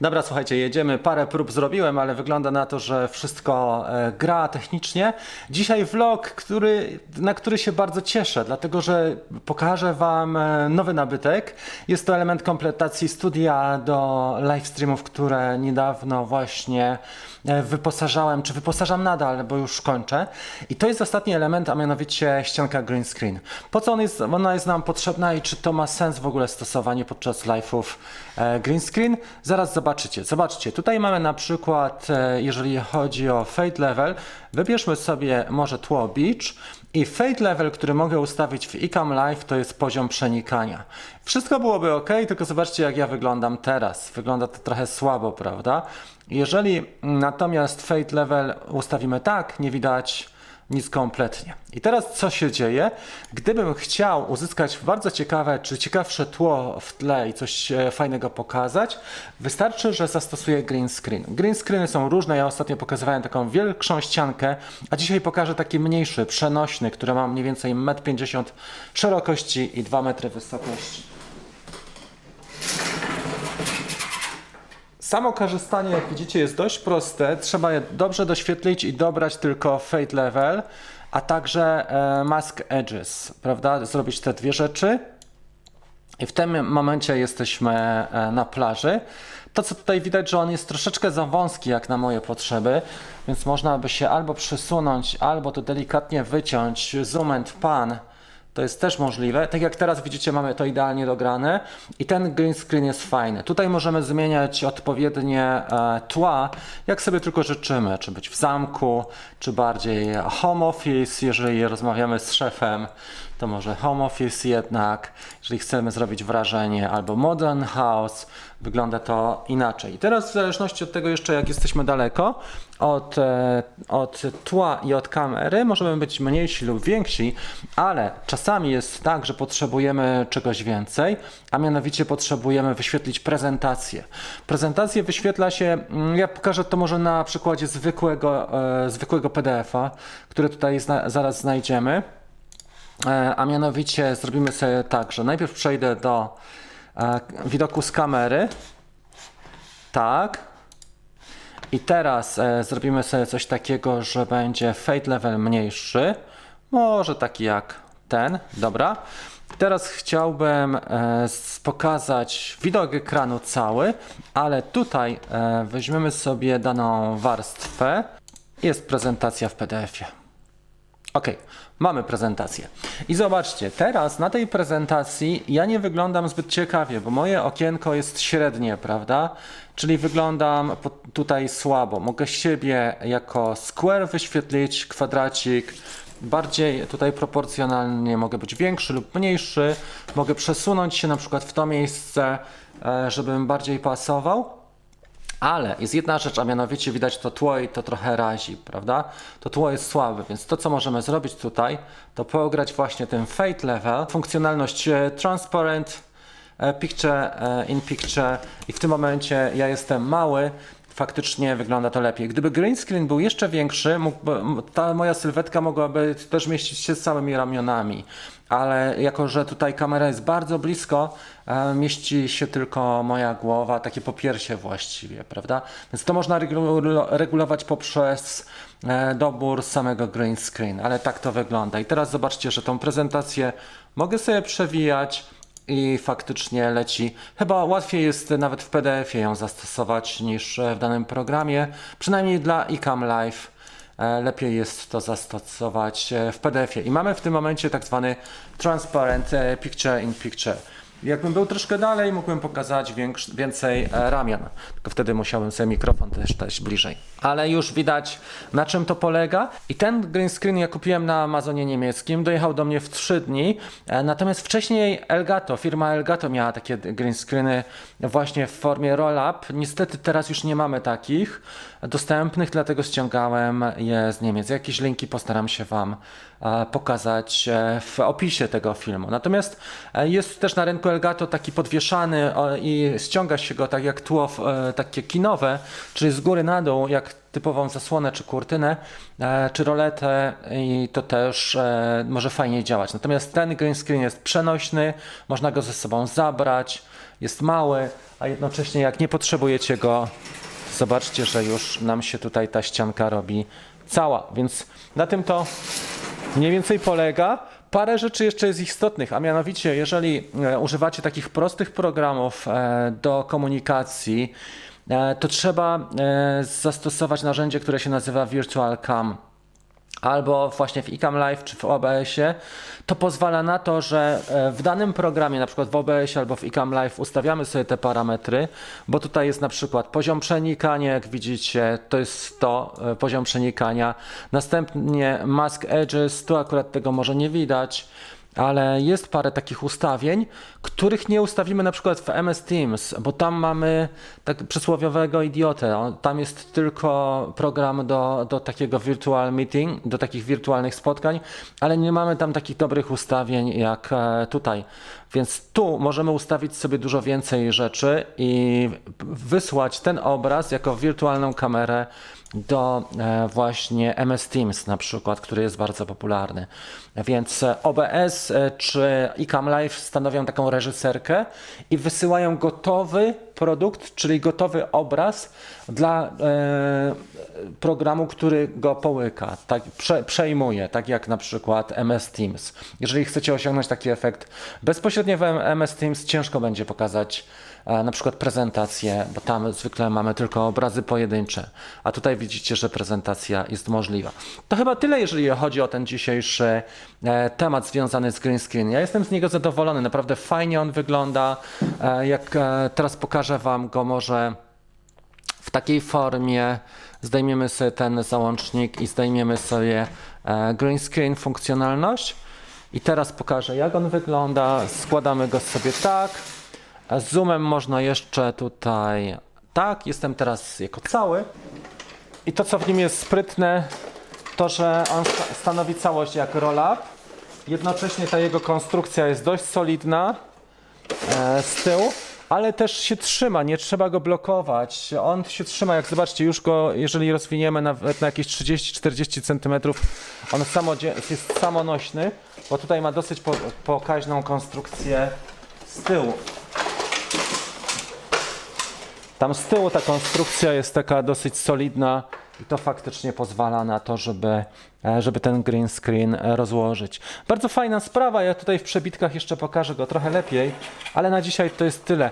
Dobra, słuchajcie, jedziemy. Parę prób zrobiłem, ale wygląda na to, że wszystko e, gra technicznie. Dzisiaj vlog, który, na który się bardzo cieszę, dlatego że pokażę Wam e, nowy nabytek. Jest to element kompletacji studia do live streamów, które niedawno właśnie e, wyposażałem, czy wyposażam nadal, bo już kończę. I to jest ostatni element, a mianowicie ścianka green screen. Po co on jest, ona jest nam potrzebna i czy to ma sens w ogóle stosowanie podczas live'ów green screen? Zaraz zobaczycie. Zobaczcie, tutaj mamy na przykład, e, jeżeli chodzi o fade level, wybierzmy sobie może tło beach i fade level, który mogę ustawić w iCam Live, to jest poziom przenikania. Wszystko byłoby ok, tylko zobaczcie jak ja wyglądam teraz. Wygląda to trochę słabo, prawda? Jeżeli natomiast fade level ustawimy tak, nie widać nic kompletnie. I teraz co się dzieje? Gdybym chciał uzyskać bardzo ciekawe czy ciekawsze tło w tle i coś e, fajnego pokazać, wystarczy, że zastosuję green screen. Green screeny są różne, ja ostatnio pokazywałem taką większą ściankę, a dzisiaj pokażę taki mniejszy, przenośny, który ma mniej więcej 1,50 m szerokości i 2 metry wysokości. Samo korzystanie, jak widzicie, jest dość proste. Trzeba je dobrze doświetlić i dobrać tylko fade level, a także e, mask edges, prawda? Zrobić te dwie rzeczy. I w tym momencie jesteśmy e, na plaży. To, co tutaj widać, że on jest troszeczkę za wąski, jak na moje potrzeby, więc można by się albo przesunąć, albo to delikatnie wyciąć, zoom and pan. To jest też możliwe. Tak jak teraz widzicie, mamy to idealnie dograne i ten green screen jest fajny. Tutaj możemy zmieniać odpowiednie e, tła, jak sobie tylko życzymy. Czy być w zamku, czy bardziej home office, jeżeli rozmawiamy z szefem, to może home office jednak. Jeżeli chcemy zrobić wrażenie, albo modern house, wygląda to inaczej. I teraz w zależności od tego jeszcze, jak jesteśmy daleko od, e, od tła i od kamery, możemy być mniejsi lub więksi, ale czasami jest tak, że potrzebujemy czegoś więcej, a mianowicie potrzebujemy wyświetlić prezentację. Prezentację wyświetla się, mm, ja pokażę to może na przykładzie zwykłego, e, zwykłego PDF-a, który tutaj zna, zaraz znajdziemy. E, a mianowicie zrobimy sobie tak, że najpierw przejdę do e, widoku z kamery. Tak. I teraz e, zrobimy sobie coś takiego, że będzie fade level mniejszy. Może taki jak ten. Dobra. Teraz chciałbym pokazać widok ekranu cały, ale tutaj weźmiemy sobie daną warstwę. Jest prezentacja w PDF-ie. Ok, mamy prezentację. I zobaczcie, teraz na tej prezentacji ja nie wyglądam zbyt ciekawie, bo moje okienko jest średnie, prawda? Czyli wyglądam tutaj słabo. Mogę siebie jako square wyświetlić, kwadracik. Bardziej tutaj proporcjonalnie mogę być większy lub mniejszy. Mogę przesunąć się na przykład w to miejsce, e, żebym bardziej pasował. Ale jest jedna rzecz, a mianowicie widać to tło i to trochę razi, prawda? To tło jest słabe, więc to co możemy zrobić tutaj, to pograć właśnie ten fade level, funkcjonalność e, transparent, e, picture e, in picture i w tym momencie ja jestem mały, faktycznie wygląda to lepiej. Gdyby green screen był jeszcze większy, mógłby, ta moja sylwetka mogłaby też mieścić się z samymi ramionami, ale jako, że tutaj kamera jest bardzo blisko, e, mieści się tylko moja głowa, takie popiersie właściwie, prawda? Więc to można regulo- regulować poprzez e, dobór samego green screen, ale tak to wygląda. I teraz zobaczcie, że tą prezentację mogę sobie przewijać, i faktycznie leci. Chyba łatwiej jest nawet w PDF-ie ją zastosować niż e, w danym programie, przynajmniej dla iCam Live. e, Lepiej jest to zastosować e, w PDF-ie. I mamy w tym momencie tak zwany transparent picture in picture. Jakbym był troszkę dalej, mógłbym pokazać więcej e, ramion. Tylko wtedy musiałbym sobie mikrofon też dać bliżej. Ale już widać na czym to polega. I ten green screen ja kupiłem na Amazonie niemieckim. Dojechał do mnie w 3 dni. E, Natomiast wcześniej Elgato, firma Elgato miała takie green screeny właśnie w formie roll-up. Niestety teraz już nie mamy takich dostępnych, dlatego ściągałem je z Niemiec. Jakieś linki postaram się Wam e, pokazać w opisie tego filmu. Natomiast jest też na rynku Elgato taki podwieszany i ściąga się go tak jak tło e, takie kinowe, czyli z góry na dół, jak typową zasłonę, czy kurtynę, e, czy roletę i to też e, może fajnie działać. Natomiast ten green screen jest przenośny, można go ze sobą zabrać, jest mały, a jednocześnie jak nie potrzebujecie go, zobaczcie, że już nam się tutaj ta ścianka robi cała, więc na tym to mniej więcej polega. Parę rzeczy jeszcze jest istotnych, a mianowicie, jeżeli e, używacie takich prostych programów e, do komunikacji, e, to trzeba zastosować narzędzie, które się nazywa Virtual Cam albo właśnie w iCam Live czy w OBS-ie, to pozwala na to, że e, w danym programie, na przykład w OBS albo w iCam Live ustawiamy sobie te parametry, bo tutaj jest na przykład poziom przenikania, jak widzicie, to jest to e, poziom przenikania. Następnie mask edges, tu akurat tego może nie widać, ale jest parę takich ustawień, których nie ustawimy na przykład w MS Teams, bo tam mamy tak przysłowiowego idiotę. Tam jest tylko program do, do takiego virtual meeting, do takich wirtualnych spotkań, ale nie mamy tam takich dobrych ustawień jak e, tutaj. Więc tu możemy ustawić sobie dużo więcej rzeczy i wysłać ten obraz jako wirtualną kamerę do e, właśnie MS Teams na przykład, który jest bardzo popularny. Więc OBS e, czy iCam Live stanowią taką reżyserkę i wysyłają gotowy produkt, czyli gotowy obraz dla e, programu, który go połyka, tak, prze, przejmuje, tak jak na przykład MS Teams. Jeżeli chcecie osiągnąć taki efekt bezpośrednio w MS Teams, ciężko będzie pokazać na przykład prezentację, bo tam zwykle mamy tylko obrazy pojedyncze, a tutaj widzicie, że prezentacja jest możliwa. To chyba tyle, jeżeli chodzi o ten dzisiejszy e, temat związany z green screen. Ja jestem z niego zadowolony, naprawdę fajnie on wygląda. E, jak e, teraz pokażę Wam go może w takiej formie, zdejmiemy sobie ten załącznik i zdejmiemy sobie e, green screen funkcjonalność. I teraz pokażę, jak on wygląda. Składamy go sobie tak. Zoomem można jeszcze tutaj tak. Jestem teraz jako cały. I to, co w nim jest sprytne, to, że on sta- stanowi całość jak roll-up. Jednocześnie ta jego konstrukcja jest dość solidna e, z tyłu, ale też się trzyma, nie trzeba go blokować. On się trzyma, jak zobaczcie, już go, jeżeli rozwiniemy nawet na jakieś 30-40 cm, on samodzie- jest samonośny, bo tutaj ma dosyć po, pokaźną konstrukcję z tyłu. Tam z tyłu ta konstrukcja jest taka dosyć solidna i to faktycznie pozwala na to, żeby, e, żeby ten green screen e, rozłożyć. Bardzo fajna sprawa, ja tutaj w przebitkach jeszcze pokażę go trochę lepiej, ale na dzisiaj to jest tyle.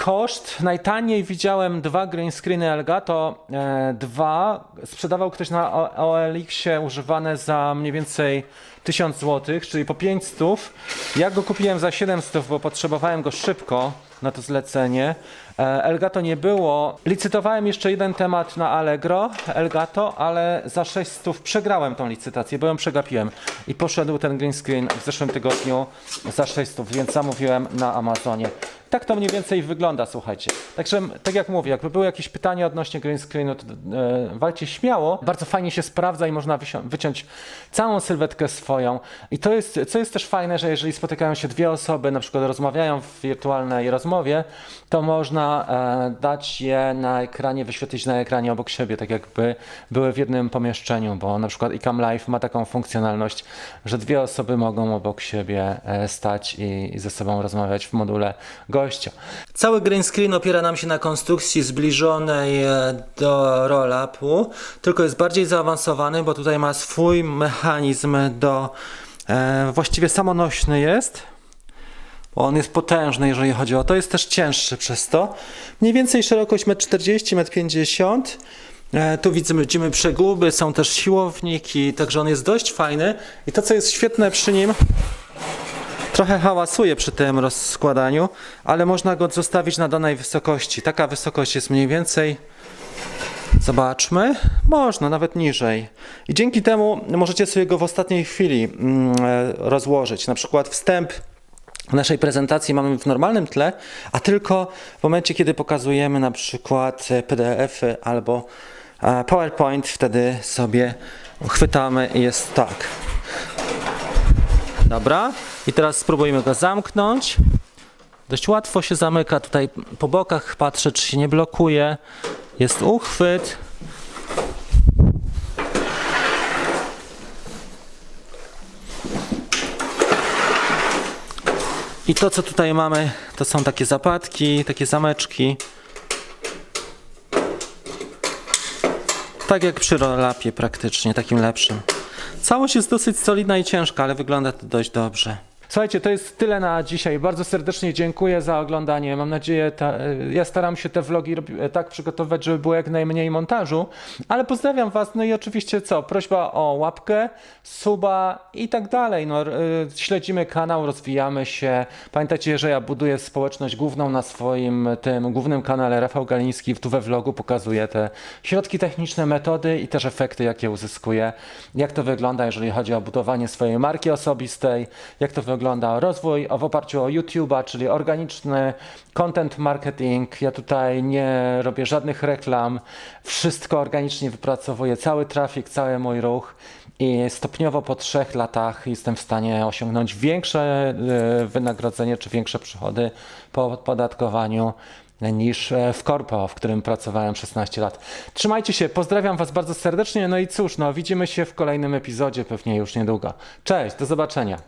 Koszt, najtaniej widziałem dwa green screeny Elgato, e, dwa, sprzedawał ktoś na OLX-ie używane za mniej więcej 1000 zł, czyli po 500. Ja go kupiłem za 700, bo potrzebowałem go szybko na to zlecenie. E, Elgato nie było. Licytowałem jeszcze jeden temat na Allegro, Elgato, ale za 600 przegrałem tą licytację, bo ją przegapiłem. I poszedł ten green screen w zeszłym tygodniu za 600, więc zamówiłem na Amazonie. Tak to mniej więcej wygląda, słuchajcie. Także, tak jak mówię, jakby były jakieś pytania odnośnie green screenu, to e, walcie śmiało. Bardzo fajnie się sprawdza i można wyciąć całą sylwetkę swoją. I to jest, co jest też fajne, że jeżeli spotykają się dwie osoby, na przykład rozmawiają w wirtualnej rozmowie, to można e, dać je na ekranie, wyświetlić na ekranie obok siebie, tak jakby były w jednym pomieszczeniu, bo na przykład iCam Live ma taką funkcjonalność, że dwie osoby mogą obok siebie e, stać i, i ze sobą rozmawiać w module gościa. Cały green screen opiera nam się na konstrukcji zbliżonej e, do roll-upu, tylko jest bardziej zaawansowany, bo tutaj ma swój mechanizm do e, właściwie samonośny jest. Bo on jest potężny, jeżeli chodzi o to. Jest też cięższy przez to. Mniej więcej szerokość 1,40 m, 1,50 m. Tu widzimy, widzimy przeguby, są też siłowniki, także on jest dość fajny. I to, co jest świetne przy nim, trochę hałasuje przy tym rozskładaniu, ale można go zostawić na danej wysokości. Taka wysokość jest mniej więcej. Zobaczmy. Można, nawet niżej. I dzięki temu możecie sobie go w ostatniej chwili mm, e, rozłożyć. Na przykład wstęp naszej prezentacji mamy w normalnym tle, a tylko w momencie, kiedy pokazujemy na przykład PDF-y albo e, PowerPoint, wtedy sobie chwytamy i jest tak. Dobra, i teraz spróbujmy go zamknąć. Dość łatwo się zamyka, tutaj po bokach patrzę, czy się nie blokuje. Jest uchwyt. I to, co tutaj mamy, to są takie zapadki, takie zameczki. Tak jak przy rolapie praktycznie, takim lepszym. Całość jest dosyć solidna i ciężka, ale wygląda to dość dobrze. Słuchajcie, to jest tyle na dzisiaj. Bardzo serdecznie dziękuję za oglądanie. Mam nadzieję, ta, ja staram się te vlogi robi- tak przygotować, żeby było jak najmniej montażu, ale pozdrawiam Was. No i oczywiście co? Prośba o łapkę, suba i tak dalej. No, y, śledzimy kanał, rozwijamy się. Pamiętajcie, że ja buduję społeczność główną na swoim tym głównym kanale. Rafał Galiński tu we vlogu pokazuje te środki techniczne, metody i też efekty, jakie uzyskuję. Jak to wygląda, jeżeli chodzi o budowanie swojej marki osobistej, jak to wygląda rozwój w oparciu o YouTube'a, czyli organiczny content marketing. Ja tutaj nie robię żadnych reklam, wszystko organicznie wypracowuję, cały trafik, cały mój ruch i stopniowo po trzech latach jestem w stanie osiągnąć większe e, wynagrodzenie czy większe przychody po opodatkowaniu niż e, w Corpo, w którym pracowałem 16 lat. Trzymajcie się, pozdrawiam Was bardzo serdecznie, no i cóż, no widzimy się w kolejnym epizodzie pewnie już niedługo. Cześć, do zobaczenia.